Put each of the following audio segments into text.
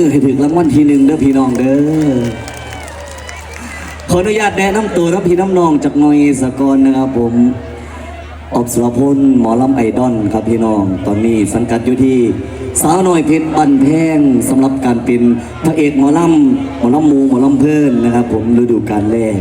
มือให้ถึงรางวัลที่หนึ่งเด้อพี่น้องเด้อขออนุญาตแนะนำตัวนะพี่น้ำนองจากนอยสกรนะครับผมออบสุรพลหมอลำไอดอนครับพี่น้อง ตอนนี้สังกัดอยู่ที่สาวน้อยเพชรบันแพงสำหรับการเป็นพระเอกหมอลำหมอลำมูหมอลำเพิ่นนะครับ ผมฤดูกาลแรก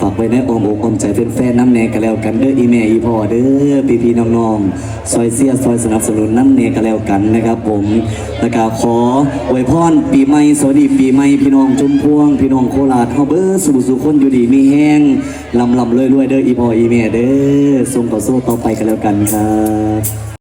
ฝากไว้ในอ้อมอกอ้อมใจแฟนๆน้ำแน่กันแล้วกันเด้ออีแม่อีพ่อเด้อพี่พี่ๆน้องๆซอยเสียซอยสนับสนุนน้ำแน่กันแล้วกันนะครับ ผมแล้วก็ขออวยพรปีใหม่สวัสดีปีใหม่พี่น้องจุมพวง พี่น้องโคราชเฮาเบอร์สู่สู่คนอยู่ดีมีแห้งลำลำรวยรวยเด้ออีพ่ออีแม่เด้อส่งต่อสู้ต่อไปกันแล้วกันครับ